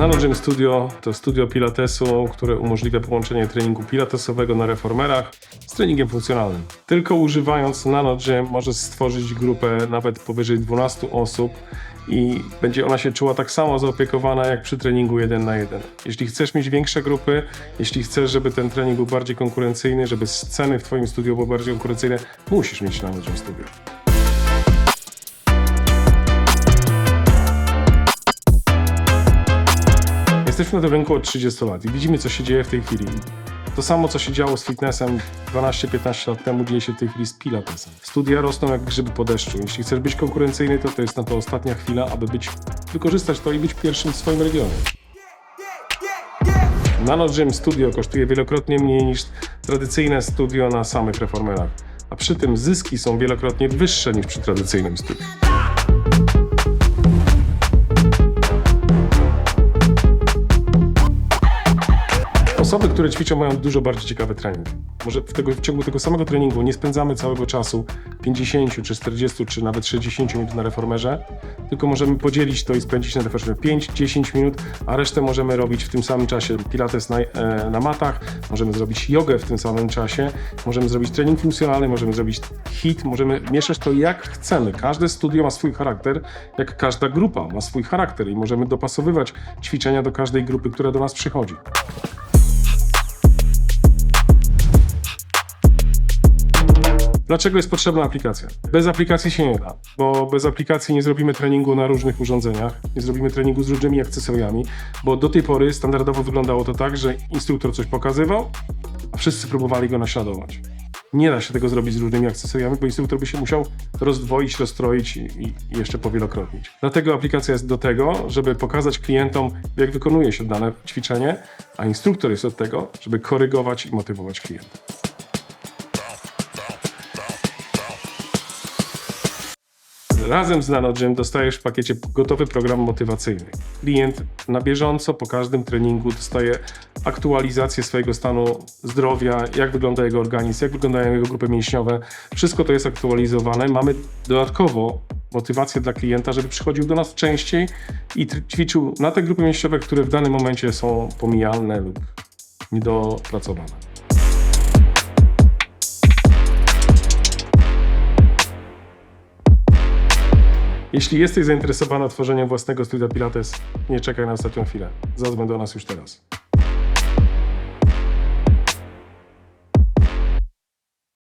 Nano Gym Studio to studio pilatesu, które umożliwia połączenie treningu pilatesowego na reformerach z treningiem funkcjonalnym. Tylko używając Nano Gym możesz stworzyć grupę nawet powyżej 12 osób i będzie ona się czuła tak samo zaopiekowana jak przy treningu 1 na 1. Jeśli chcesz mieć większe grupy, jeśli chcesz, żeby ten trening był bardziej konkurencyjny, żeby sceny w Twoim studiu były bardziej konkurencyjne, musisz mieć Nano Gym Studio. Jesteśmy na tym rynku od 30 lat i widzimy, co się dzieje w tej chwili. To samo, co się działo z fitnessem 12-15 lat temu, dzieje się w tej chwili z pilatesem. Studia rosną jak grzyby po deszczu. Jeśli chcesz być konkurencyjny, to to jest na to ostatnia chwila, aby być, wykorzystać to i być pierwszym w swoim regionie. Nano Gym Studio kosztuje wielokrotnie mniej niż tradycyjne studio na samych reformerach, a przy tym zyski są wielokrotnie wyższe niż przy tradycyjnym studiu. Osoby, które ćwiczą, mają dużo bardziej ciekawy trening. Może w, tego, w ciągu tego samego treningu nie spędzamy całego czasu 50 czy 40 czy nawet 60 minut na reformerze, tylko możemy podzielić to i spędzić na reformerze 5-10 minut, a resztę możemy robić w tym samym czasie pilates na, e, na matach, możemy zrobić jogę w tym samym czasie, możemy zrobić trening funkcjonalny, możemy zrobić hit, możemy mieszać to jak chcemy. Każde studio ma swój charakter, jak każda grupa ma swój charakter i możemy dopasowywać ćwiczenia do każdej grupy, która do nas przychodzi. Dlaczego jest potrzebna aplikacja? Bez aplikacji się nie da, bo bez aplikacji nie zrobimy treningu na różnych urządzeniach, nie zrobimy treningu z różnymi akcesoriami, bo do tej pory standardowo wyglądało to tak, że instruktor coś pokazywał, a wszyscy próbowali go naśladować. Nie da się tego zrobić z różnymi akcesoriami, bo instruktor by się musiał rozdwoić, rozstroić i, i jeszcze powielokrotnić. Dlatego aplikacja jest do tego, żeby pokazać klientom, jak wykonuje się dane ćwiczenie, a instruktor jest od tego, żeby korygować i motywować klienta. Razem z NanoGym dostajesz w pakiecie gotowy program motywacyjny. Klient na bieżąco po każdym treningu dostaje aktualizację swojego stanu zdrowia, jak wygląda jego organizm, jak wyglądają jego grupy mięśniowe. Wszystko to jest aktualizowane. Mamy dodatkowo motywację dla klienta, żeby przychodził do nas częściej i ćwiczył na te grupy mięśniowe, które w danym momencie są pomijalne lub niedopracowane. Jeśli jesteś zainteresowany tworzeniem własnego studia Pilates, nie czekaj na ostatnią chwilę. Zadzwoń do nas już teraz.